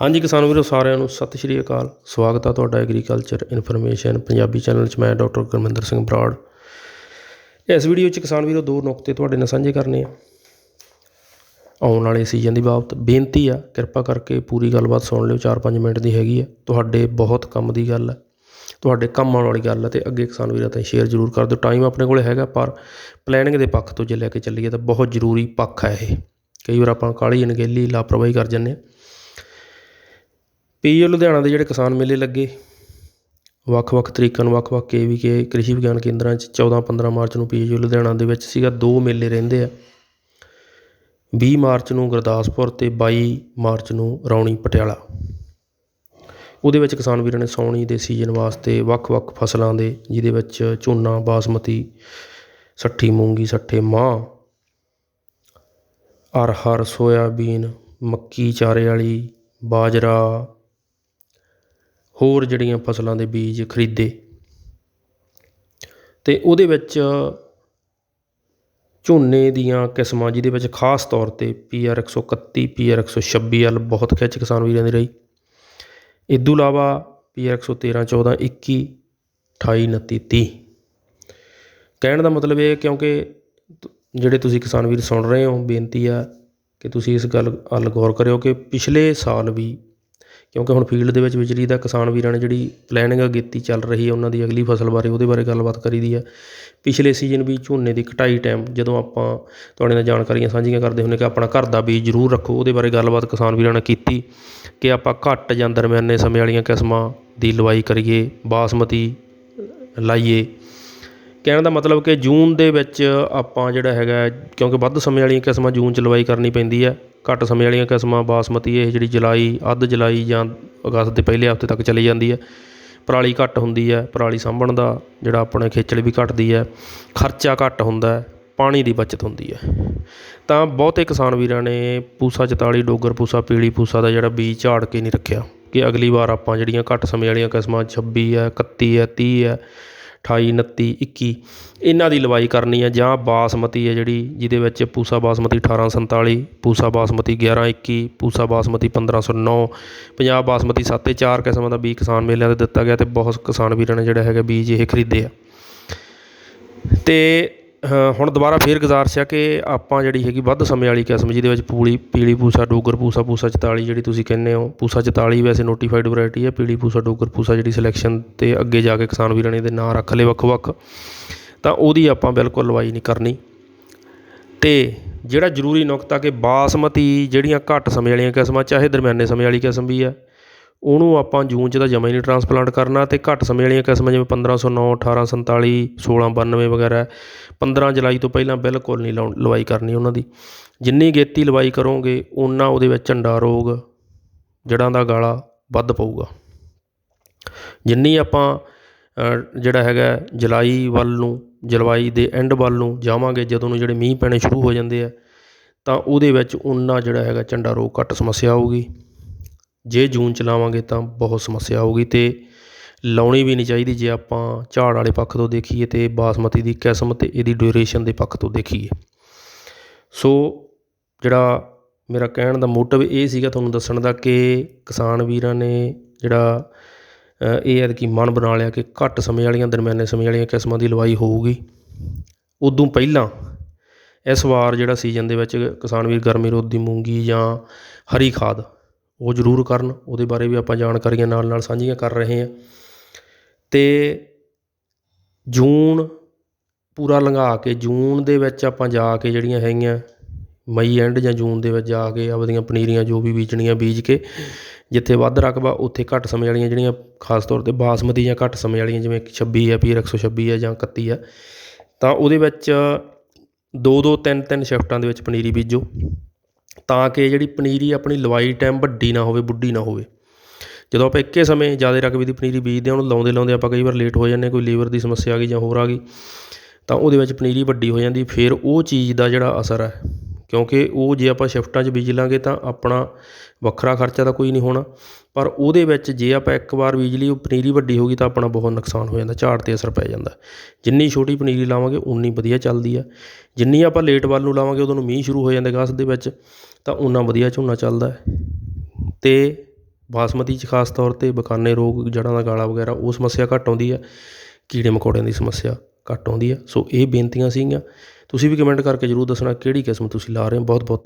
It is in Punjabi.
ਹਾਂਜੀ ਕਿਸਾਨ ਵੀਰੋ, ਸਾਰਿਆਂ ਨੂੰ ਸਤਿ ਸ਼੍ਰੀ ਅਕਾਲ। ਸਵਾਗਤ ਆ ਤੁਹਾਡਾ ਐਗਰੀਕਲਚਰ ਇਨਫੋਰਮੇਸ਼ਨ ਪੰਜਾਬੀ ਚੈਨਲ 'ਚ ਮੈਂ ਡਾਕਟਰ ਗੁਰਮਿੰਦਰ ਸਿੰਘ ਬਰਾੜ। ਇਸ ਵੀਡੀਓ 'ਚ ਕਿਸਾਨ ਵੀਰੋ, ਦੋ ਨੁਕਤੇ ਤੁਹਾਡੇ ਨਾਲ ਸਾਂਝੇ ਕਰਨੇ ਆ। ਆਉਣ ਵਾਲੇ ਸੀਜ਼ਨ ਦੀ ਬਾਬਤ ਬੇਨਤੀ ਆ, ਕਿਰਪਾ ਕਰਕੇ ਪੂਰੀ ਗੱਲਬਾਤ ਸੁਣ ਲਿਓ 4-5 ਮਿੰਟ ਦੀ ਹੈਗੀ ਆ। ਤੁਹਾਡੇ ਬਹੁਤ ਕੰਮ ਦੀ ਗੱਲ ਹੈ ਤੁਹਾਡੇ ਕੰਮ ਆਉਣ ਵਾਲੀ ਗੱਲ ਹੈ ਤੇ ਅੱਗੇ ਕਿਸਾਨ ਵੀਰਾਂ ਤਾਂ ਸ਼ੇਅਰ ਜ਼ਰੂਰ ਕਰ ਦਿਓ। ਟਾਈਮ ਆਪਣੇ ਕੋਲੇ ਹੈਗਾ, ਪਰ ਪਲੈਨਿੰਗ ਦੇ ਪੱਖ ਤੋਂ ਜੇ ਲੈ ਕੇ ਚੱਲੀਏ ਤਾਂ ਬਹੁਤ ਜ਼ਰੂਰੀ ਪੱਖ ਹੈ ਇਹ। ਕਈ ਵਾਰ ਆਪਾਂ ਕਾਲੀ ਅਣਗਹਿਲੀ, ਲਾਪਰਵਾਹੀ ਕਰ ਜਾਂਦੇ ਹਾਂ ਪੀਓ ਲੁਧਿਆਣਾ ਦੇ ਜਿਹੜੇ ਕਿਸਾਨ ਮੇਲੇ ਲੱਗੇ ਵੱਖ-ਵੱਖ ਤਰੀਕਿਆਂ ਨੂੰ ਵੱਖ-ਵੱਖ ਕੇ ਕ੍ਰਿਸ਼ੀ ਵਿਗਿਆਨ ਕੇਂਦਰਾਂ 'ਚ 14-15 ਮਾਰਚ ਨੂੰ ਪੀਓ ਲੁਧਿਆਣਾ ਦੇ ਵਿੱਚ ਸੀਗਾ, ਦੋ ਮੇਲੇ ਰਹਿੰਦੇ ਆ। ਵੀਹ ਮਾਰਚ ਨੂੰ ਗੁਰਦਾਸਪੁਰ ਅਤੇ ਬਾਈ ਮਾਰਚ ਨੂੰ ਰੌਣੀ ਪਟਿਆਲਾ। ਉਹਦੇ ਵਿੱਚ ਕਿਸਾਨ ਵੀਰਾਂ ਨੇ ਸਾਉਣੀ ਦੇ ਸੀਜ਼ਨ ਵਾਸਤੇ ਵੱਖ-ਵੱਖ ਫਸਲਾਂ ਦੇ, ਜਿਹਦੇ ਵਿੱਚ ਝੋਨਾ, ਬਾਸਮਤੀ, ਸੱਠੀ ਮੂੰਗੀ, ਸੱਠੇ ਮਾਂ ਅਰਹਰ, ਸੋਇਆਬੀਨ, ਮੱਕੀ, ਚਾਰੇ ਵਾਲੀ, ਬਾਜਰਾ ਹੋਰ ਜਿਹੜੀਆਂ ਫਸਲਾਂ ਦੇ ਬੀਜ ਖਰੀਦੇ। ਅਤੇ ਉਹਦੇ ਵਿੱਚ ਝੋਨੇ ਦੀਆਂ ਕਿਸਮਾਂ, ਜਿਹਦੇ ਵਿੱਚ ਖਾਸ ਤੌਰ ਤੇ ਪੀ ਆਰ ਇੱਕ ਸੌ ਇਕੱਤੀ ਪੀ ਆਰ ਇੱਕ ਸੌ ਛੱਬੀ ਵੱਲ ਬਹੁਤ ਖਿੱਚ ਕਿਸਾਨ ਵੀਰਾਂ ਦੀ ਰਹੀ। ਇਹ ਤੋਂ ਇਲਾਵਾ ਪੀ ਆਰ ਇੱਕ ਸੌ ਤੇਰ੍ਹਾਂ ਚੌਦ੍ਹਾਂ ਇੱਕੀ, ਅਠਾਈ, ਉਨੱਤੀ, ਤੀਹ। ਕਹਿਣ ਦਾ ਮਤਲਬ ਇਹ ਹੈ ਕਿਉਂਕਿ ਜਿਹੜੇ ਤੁਸੀਂ ਕਿਸਾਨ ਵੀਰ ਸੁਣ ਰਹੇ ਹੋ, ਬੇਨਤੀ ਆ ਕਿ ਤੁਸੀਂ ਇਸ ਗੱਲ ਵੱਲ ਗੌਰ ਕਰਿਓ ਕਿ ਪਿਛਲੇ ਸਾਲ ਵੀ ਕਿਉਂਕਿ ਹੁਣ ਫੀਲਡ ਦੇ ਵਿੱਚ ਬਿਜਲੀ ਦਾ ਕਿਸਾਨ ਵੀਰਾਂ ਨੇ ਜਿਹੜੀ ਪਲੈਨਿੰਗ ਕੀਤੀ ਚੱਲ ਰਹੀ ਹੈ ਉਹਨਾਂ ਦੀ ਅਗਲੀ ਫਸਲ ਬਾਰੇ, ਉਹਦੇ ਬਾਰੇ ਗੱਲਬਾਤ ਕਰੀ ਦੀ ਹੈ ਪਿਛਲੇ ਸੀਜ਼ਨ ਵੀ ਝੋਨੇ ਦੀ ਕਟਾਈ ਟਾਈਮ ਜਦੋਂ ਆਪਾਂ ਤੁਹਾਡੇ ਨਾਲ ਜਾਣਕਾਰੀਆਂ ਸਾਂਝੀਆਂ ਕਰਦੇ ਹੁੰਦੇ ਕਿ ਆਪਣਾ ਘਰ ਦਾ ਬੀਜ ਜ਼ਰੂਰ ਰੱਖੋ, ਉਹਦੇ ਬਾਰੇ ਗੱਲਬਾਤ ਕਿਸਾਨ ਵੀਰਾਂ ਨੇ ਕੀਤੀ ਕਿ ਆਪਾਂ ਘੱਟ ਜਾਂ ਦਰਮਿਆਨੇ ਸਮੇਂ ਵਾਲੀਆਂ ਕਿਸਮਾਂ ਦੀ ਲਵਾਈ ਕਰੀਏ, ਬਾਸਮਤੀ ਲਾਈਏ। ਕਹਿਣ ਦਾ ਮਤਲਬ ਕਿ ਜੂਨ ਦੇ ਵਿੱਚ ਆਪਾਂ ਜਿਹੜਾ ਹੈਗਾ, ਕਿਉਂਕਿ ਵੱਧ ਸਮੇਂ ਵਾਲੀਆਂ ਕਿਸਮਾਂ ਜੂਨ ਚ ਲਵਾਈ ਕਰਨੀ ਪੈਂਦੀ ਹੈ ਘੱਟ ਸਮੇਂ ਵਾਲੀਆਂ ਕਿਸਮਾਂ, ਬਾਸਮਤੀ ਇਹ ਜਿਹੜੀ ਜੁਲਾਈ, ਅੱਧ ਜੁਲਾਈ ਜਾਂ ਅਗਸਤ ਦੇ ਪਹਿਲੇ ਹਫ਼ਤੇ ਤੱਕ ਚਲੀ ਜਾਂਦੀ ਹੈ। ਪਰਾਲੀ ਘੱਟ ਹੁੰਦੀ ਹੈ, ਪਰਾਲੀ ਸਾਂਭਣ ਦਾ ਜਿਹੜਾ ਆਪਣੇ ਖੇਚਲ ਵੀ ਘਟਦੀ ਹੈ, ਖਰਚਾ ਘੱਟ ਹੁੰਦਾ ਪਾਣੀ ਦੀ ਬੱਚਤ ਹੁੰਦੀ ਹੈ। ਤਾਂ ਬਹੁਤੇ ਕਿਸਾਨ ਵੀਰਾਂ ਨੇ ਪੂਸਾ 44 ਡੋਗਰ ਪੂਸਾ, ਪੀਲੀ ਪੂਸਾ ਦਾ ਜਿਹੜਾ ਬੀਜ ਝਾੜ ਕੇ ਨਹੀਂ ਰੱਖਿਆ ਕਿ ਅਗਲੀ ਵਾਰ ਆਪਾਂ ਜਿਹੜੀਆਂ ਘੱਟ ਸਮੇਂ ਵਾਲੀਆਂ ਕਿਸਮਾਂ 26 ਹੈ 31 ਹੈ, ਤੀਹ ਹੈ 28 29 21 ਇਹਨਾਂ ਦੀ ਲਵਾਈ ਕਰਨੀ ਹੈ ਜਾਂ ਬਾਸਮਤੀ ਹੈ ਜਿਹੜੀ, ਜਿਹਦੇ ਵਿੱਚ ਪੂਸਾ ਬਾਸਮਤੀ 1847 ਪੂਸਾ ਬਾਸਮਤੀ 1121 ਪੂਸਾ ਬਾਸਮਤੀ 1509 ਪੰਜਾਬ ਬਾਸਮਤੀ 7 ਤੇ 4 ਕਿਸਮਾਂ ਦਾ ਬੀਜ ਕਿਸਾਨ ਮੇਲਿਆਂ ਤੇ ਦਿੱਤਾ ਗਿਆ ਅਤੇ ਬਹੁਤ ਕਿਸਾਨ ਵੀਰਾਂ ਨੇ ਜਿਹੜਾ ਹੈਗਾ ਬੀਜ ਇਹ ਖਰੀਦੇ ਆ। ਅਤੇ ਹੁਣ ਦੁਬਾਰਾ ਫਿਰ ਗੁਜ਼ਾਰਿਸ਼ ਆ ਕਿ ਆਪਾਂ ਜਿਹੜੀ ਹੈਗੀ ਵੱਧ ਸਮੇਂ ਵਾਲੀ ਕਿਸਮ ਜਿਹਦੇ ਵਿੱਚ ਪੂਲੀ, ਪੀਲੀ ਪੂਸਾ, ਡੋਗਰ ਪੂਸਾ ਪੂਸਾ 44 ਜਿਹੜੀ ਤੁਸੀਂ ਕਹਿੰਦੇ ਹੋ, ਪੂਸਾ 44 ਵੈਸੇ ਨੋਟੀਫਾਈਡ ਵੈਰਾਈਟੀ ਹੈ, ਪੀਲੀ ਪੂਸਾ, ਡੋਗਰ ਪੂਸਾ ਜਿਹੜੀ ਸਿਲੈਕਸ਼ਨ ਤੇ ਅੱਗੇ ਜਾ ਕੇ ਕਿਸਾਨ ਵੀਰਾਂ ਨੇ ਦੇ ਨਾਂ ਰੱਖ ਲਏ ਵੱਖ-ਵੱਖ, ਤਾਂ ਉਹਦੀ ਆਪਾਂ ਬਿਲਕੁਲ ਲਵਾਈ ਨਹੀਂ ਕਰਨੀ। ਤੇ ਜਿਹੜਾ ਜ਼ਰੂਰੀ ਨੁਕਤਾ ਕਿ ਬਾਸਮਤੀ ਜਿਹੜੀਆਂ ਘੱਟ ਸਮੇਂ ਵਾਲੀਆਂ ਕਿਸਮਾਂ, ਚਾਹੇ ਦਰਮਿਆਨੇ ਸਮੇਂ ਵਾਲੀ ਕਿਸਮ ਵੀ ਆ ਉਹਨੂੰ ਆਪਾਂ ਜੂਨ 'ਚ ਤਾਂ ਜਮ੍ਹਾਂ ਹੀ ਨਹੀਂ ਟਰਾਂਸਪਲਾਂਟ ਕਰਨਾ ਅਤੇ ਘੱਟ ਸਮੇਂ ਵਾਲੀਆਂ ਕਿਸਮਾਂ ਜਿਵੇਂ 1509 1847 1692 ਵਗੈਰਾ 15 ਜੁਲਾਈ ਤੋਂ ਪਹਿਲਾਂ ਬਿਲਕੁਲ ਨਹੀਂ ਲਾਉਣ ਲਵਾਈ ਕਰਨੀ ਉਹਨਾਂ ਦੀ। ਜਿੰਨੀ ਗੇਤੀ ਲਵਾਈ ਕਰੋਗੇ, ਓਨਾ ਉਹਦੇ ਵਿੱਚ ਝੰਡਾ ਰੋਗ ਜੜ੍ਹਾਂ ਦਾ ਗਾਲਾ ਵੱਧ ਪਊਗਾ। ਜਿੰਨੀ ਆਪਾਂ ਜਿਹੜਾ ਹੈਗਾ ਜੁਲਾਈ ਵੱਲ ਨੂੰ, ਜਲਵਾਈ ਦੇ ਐਂਡ ਵੱਲ ਨੂੰ ਜਾਵਾਂਗੇ, ਜਦੋਂ ਨੂੰ ਜਿਹੜੇ ਮੀਂਹ ਪੈਣੇ ਸ਼ੁਰੂ ਹੋ ਜਾਂਦੇ ਆ, ਤਾਂ ਉਹਦੇ ਵਿੱਚ ਉਨਾ ਜਿਹੜਾ ਹੈਗਾ ਝੰਡਾ ਰੋਗ ਘੱਟ ਸਮੱਸਿਆ ਆਊਗੀ। ਜੇ ਜੂਨ ਚ ਲਾਵਾਂਗੇ ਤਾਂ ਬਹੁਤ ਸਮੱਸਿਆ ਆਊਗੀ ਤੇ ਲਾਉਣੀ ਵੀ ਨਹੀਂ ਚਾਹੀਦੀ ਜੇ ਆਪਾਂ ਝਾੜ ਵਾਲੇ ਪੱਖ ਤੋਂ ਦੇਖੀਏ ਤੇ ਬਾਸਮਤੀ ਦੀ ਕਿਸਮ ਅਤੇ ਇਹਦੀ ਡਿਊਰੇਸ਼ਨ ਦੇ ਪੱਖ ਤੋਂ ਦੇਖੀਏ। ਸੋ ਜਿਹੜਾ ਮੇਰਾ ਕਹਿਣ ਦਾ ਮੋਟਿਵ ਇਹ ਸੀਗਾ ਤੁਹਾਨੂੰ ਦੱਸਣ ਦਾ ਕਿ ਕਿਸਾਨ ਵੀਰਾਂ ਨੇ ਜਿਹੜਾ ਇਹ ਹੈ ਕਿ ਮਨ ਬਣਾ ਲਿਆ ਕਿ ਘੱਟ ਸਮੇਂ ਵਾਲੀਆਂ, ਦਰਮਿਆਨੇ ਸਮੇਂ ਵਾਲੀਆਂ ਕਿਸਮਾਂ ਦੀ ਲਵਾਈ ਹੋਊਗੀ। ਉਦੋਂ ਪਹਿਲਾਂ ਇਸ ਵਾਰ ਜਿਹੜਾ ਸੀਜ਼ਨ ਦੇ ਵਿੱਚ ਕਿਸਾਨ ਵੀਰ ਗਰਮੀ ਰੋਧੀ ਮੂੰਗੀ ਜਾਂ ਹਰੀ ਖਾਦ ਉਹ ਜ਼ਰੂਰ ਕਰਨ, ਉਹਦੇ ਬਾਰੇ ਵੀ ਆਪਾਂ ਜਾਣਕਾਰੀਆਂ ਨਾਲ ਨਾਲ ਸਾਂਝੀਆਂ ਕਰ ਰਹੇ ਹਾਂ। ਅਤੇ ਜੂਨ ਪੂਰਾ ਲੰਘਾ ਕੇ, ਜੂਨ ਦੇ ਵਿੱਚ ਆਪਾਂ ਜਾ ਕੇ ਜਿਹੜੀਆਂ ਹੈਗੀਆਂ, ਮਈ ਐਂਡ ਜਾਂ ਜੂਨ ਦੇ ਵਿੱਚ ਜਾ ਕੇ ਆਪਦੀਆਂ ਪਨੀਰੀਆਂ ਜੋ ਵੀ ਬੀਜਣੀਆਂ, ਬੀਜ ਕੇ ਜਿੱਥੇ ਵੱਧ ਰਕਬਾ, ਉੱਥੇ ਘੱਟ ਸਮੇਂ ਵਾਲੀਆਂ ਜਿਹੜੀਆਂ ਖਾਸ ਤੌਰ ਤੇ ਬਾਸਮਤੀ ਜਾਂ ਘੱਟ ਸਮੇਂ ਵਾਲੀਆਂ, ਜਿਵੇਂ 26 ਹੈ ਪੀਰ 126 ਹੈ ਜਾਂ 31 ਹੈ ਤਾਂ ਉਹਦੇ ਵਿੱਚ ਦੋ ਦੋ ਤਿੰਨ ਤਿੰਨ ਸ਼ਿਫਟਾਂ ਦੇ ਵਿੱਚ ਪਨੀਰੀ ਬੀਜੋ। ਤਾਂ ਕਿ ਜਿਹੜੀ ਪਨੀਰੀ ਆਪਣੀ ਲਵਾਈ ਟਾਈਮ ਵੱਡੀ ਨਾ ਹੋਵੇ ਬੁੱਢੀ ਨਾ ਹੋਵੇ। ਜਦੋਂ ਆਪਾਂ ਇੱਕੇ ਸਮੇਂ ਜ਼ਿਆਦਾ ਰਕਬੇ ਦੀ ਪਨੀਰੀ ਬੀਜਦੇ ਹਾਂ ਉਹਨੂੰ ਲਾਉਂਦੇ ਲਾਉਂਦੇ ਆਪਾਂ ਕਈ ਵਾਰ ਲੇਟ ਹੋ ਜਾਂਦੇ ਹਾਂ, ਕੋਈ ਲੀਵਰ ਦੀ ਸਮੱਸਿਆ ਆ ਗਈ ਜਾਂ ਹੋਰ ਆ ਗਈ ਤਾਂ ਉਹਦੇ ਵਿੱਚ ਪਨੀਰੀ ਵੱਡੀ ਹੋ ਜਾਂਦੀ ਫਿਰ ਉਹ ਚੀਜ਼ ਦਾ ਜਿਹੜਾ ਅਸਰ ਹੈ। ਕਿਉਂਕਿ ਉਹ ਜੇ ਆਪਾਂ ਸ਼ਿਫਟਾਂ 'ਚ ਬੀਜ ਲਾਂਗੇ ਤਾਂ ਆਪਣਾ ਵੱਖਰਾ ਖਰਚਾ ਤਾਂ ਕੋਈ ਨਹੀਂ ਹੋਣਾ। ਪਰ ਉਹਦੇ ਵਿੱਚ ਜੇ ਆਪਾਂ ਇੱਕ ਵਾਰ ਬੀਜ ਲਈ, ਉਹ ਪਨੀਰੀ ਵੱਡੀ ਹੋ ਗਈ ਤਾਂ ਆਪਣਾ ਬਹੁਤ ਨੁਕਸਾਨ ਹੋ ਜਾਂਦਾ, ਝਾੜ 'ਤੇ ਅਸਰ ਪੈ ਜਾਂਦਾ। ਜਿੰਨੀ ਛੋਟੀ ਪਨੀਰੀ ਲਾਵਾਂਗੇ, ਉਨੀ ਵਧੀਆ ਚੱਲਦੀ ਆ। ਜਿੰਨੀ ਆਪਾਂ ਲੇਟ ਵੱਲ ਨੂੰ ਲਾਵਾਂਗੇ, ਉਦੋਂ ਨੂੰ ਮੀਂਹ ਸ਼ੁਰੂ ਹੋ ਜਾਂਦੇ ਅਗਸਤ ਦੇ ਵਿੱਚ, ਤਾਂ ਉਨਾ ਵਧੀਆ ਝੋਨਾ ਚੱਲਦਾ। ਅਤੇ ਬਾਸਮਤੀ 'ਚ ਖਾਸ ਤੌਰ 'ਤੇ ਬਕਾਨੇ ਰੋਗ ਜੜ੍ਹਾਂ ਦਾ ਗਾਲਾ ਵਗੈਰਾ, ਉਹ ਸਮੱਸਿਆ ਘੱਟ ਆਉਂਦੀ ਹੈ ਕੀੜੇ ਮਕੌੜਿਆਂ ਦੀ ਸਮੱਸਿਆ ਘੱਟ ਆਉਂਦੀ ਹੈ ਸੋ ਇਹ ਬੇਨਤੀਆਂ ਸੀਗੀਆਂ। ਤੁਸੀਂ ਵੀ ਕਮੈਂਟ ਕਰਕੇ ਜ਼ਰੂਰ ਦੱਸਣਾ ਕਿਹੜੀ ਕਿਸਮ ਤੁਸੀਂ ਲਾ ਰਹੇ ਹੋ। ਬਹੁਤ ਬਹੁਤ